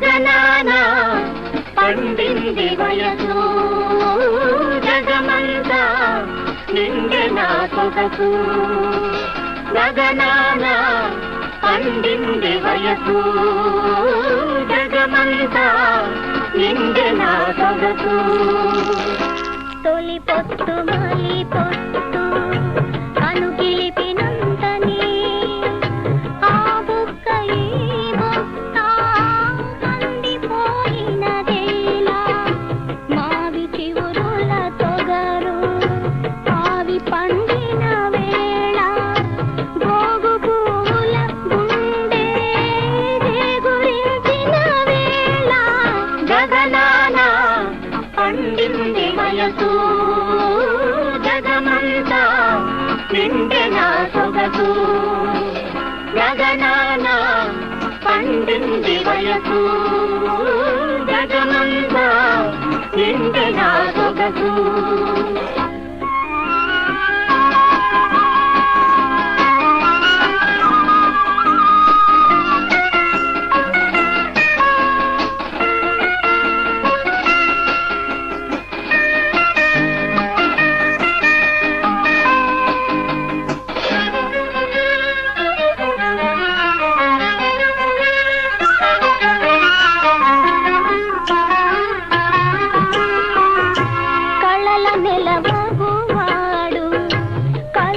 గగనాన పండింది వయసు. జగమంతా నిండి నా సొగసు. గగనాన పండింది వయసు. జగమంతా నిండి నా సొగసు. తొలి పొత్తు పొత్తు సొగసు వయసు జగమంతా నిండెన సొగసు. గగనాన పండింది వయసు.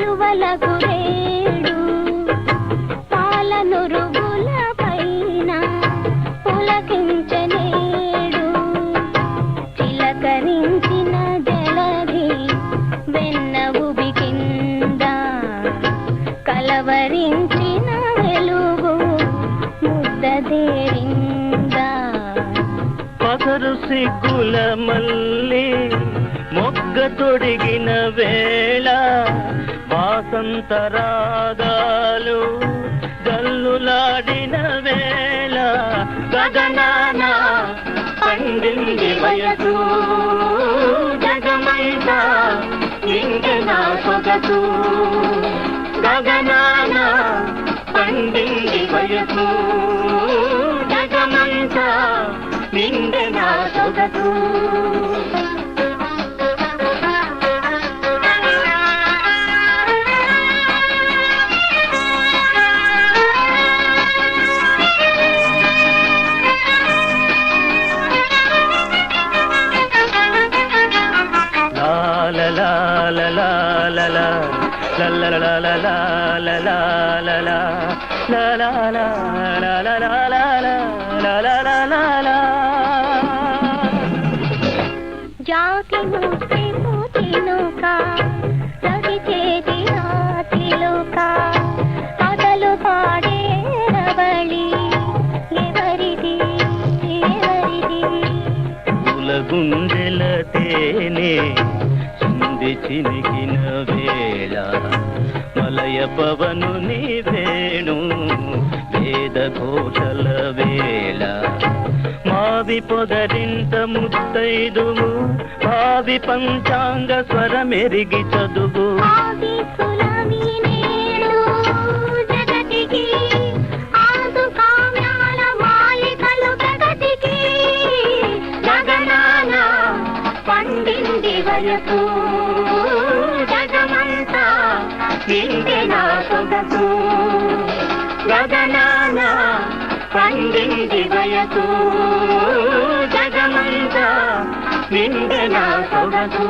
కలువల గురేడు పాలనురుగుల పైన పులకించలేడు చిలకరించిన జలధి వెన్న ఉబి కింద కలవరించిన వెలుగు ముద్దదేరిందా పగరు సిగ్గుల మల్లి మొగ్గ తొడిగిన వేళ వాసంత రాగాలు గల్లులాడిన వేళ గగనాన పండింది వయసు. జగమంతా నిండిన సొగసు. గగనాన పండింది వయసు. జగమంతా నిండిన సొగసు. జాతి నూతి మూతి నూక రవి చేతి రాతి లోక అదలు పాడే రవళి ఎవరిది ఎవరిది గుండెల తేనే చింది చినిగిన వేళ మలయ పవను నీ వేణు వేద ఘోషల వేళ. మావి పొదరింత ముత్తైదువు భావి పంచాంగ స్వరమెరిగి చదువు. ఆది సులవి నిండిన సొగసు గగనాన పండింది వయసు జగమంతా నిండిన సొగసు